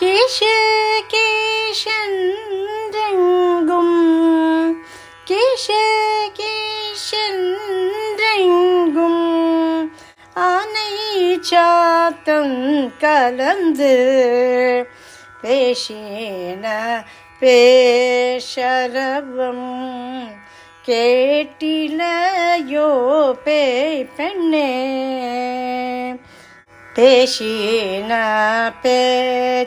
கேஷ கேஷன்றெங்கும் கேஷ கேஷன்றெங்கும் ஆனை சாத்தம் கலந்து பேசின பேஷரவம் கேட்டிலையோ பேய் பெண்ணே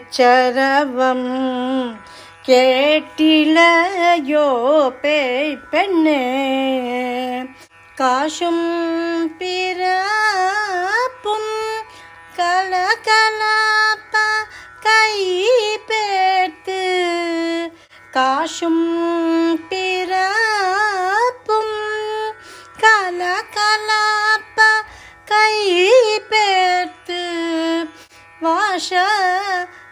பேச்சரவம் கேட்டிலையோ பேய் பெண்ணே காசும் பிறப்பும் கலகலப்ப கை பேர்த்து காசும் பிறப்பும் கலகலப்ப வாஷ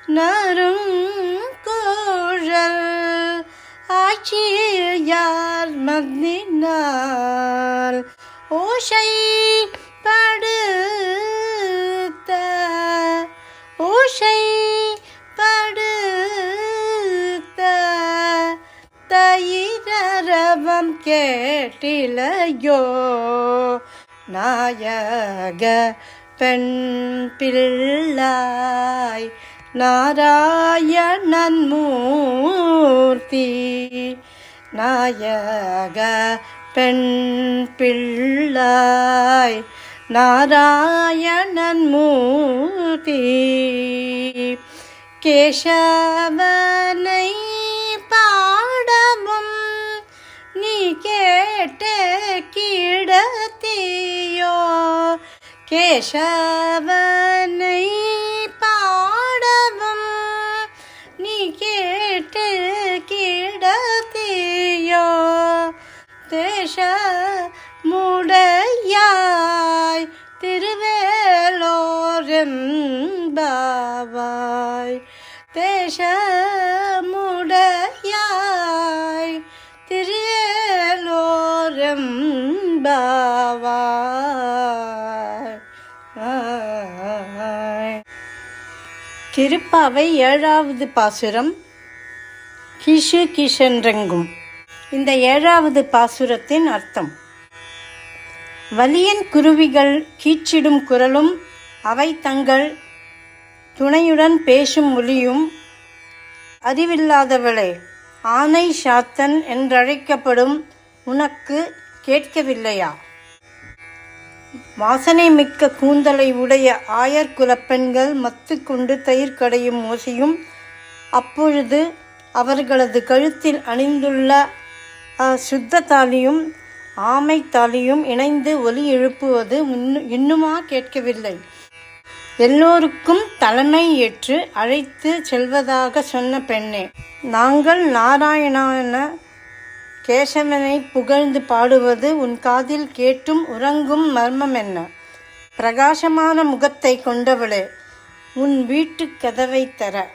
நரும் குழல். ஆட்சியார் மந்தினால் ஓஷை படுத்த. ஓஷை படுத்த. தயிரவம் கேட்டிலையோ. நாயக பெண் பிள்ளாய் நாராயணன் மூர்த்தி. நாயக பெண் பிள்ளாய் நாராயணன் மூர்த்தி. கேசவனை കേശവനൈ പാടവം നീ കേട്ട് കിടത്തിയോ? കേശ മുടയായി തിരുവേലോരം ബാബായ് ദേശ திருப்பாவை ஏழாவது பாசுரம் கிஷு கிஷன்றெங்கும். இந்த ஏழாவது பாசுரத்தின் அர்த்தம். வலியன் குருவிகள் கீச்சிடும் குரலும் அவை தங்கள் துணையுடன் பேசும் மொழியும் அறிவில்லாதவளே ஆனை சாத்தன் என்றழைக்கப்படும் உனக்கு கேட்கவில்லையா? வாசனை மிக்க கூந்தலை உடைய ஆயர் குலப்பெண்கள் மத்து கொண்டு தயிர் கடையும் ஓசையும் அப்பொழுது அவர்களது கழுத்தில் அணிந்துள்ள அஹ், சுத்த தாலியும் ஆமை தாலியும் இணைந்து ஒலி எழுப்புவது முன்னு- இன்னுமா கேட்கவில்லை. எல்லோருக்கும் தலைமை ஏற்று அழைத்து செல்வதாக சொன்ன பெண்ணே நாங்கள் நாராயணான கேசவனை புகழ்ந்து பாடுவது உன் காதில் கேட்டும் உறங்கும் மர்மம் என்ன? பிரகாசமான முகத்தை கொண்டவளே உன் வீட்டுக் கதவை தர.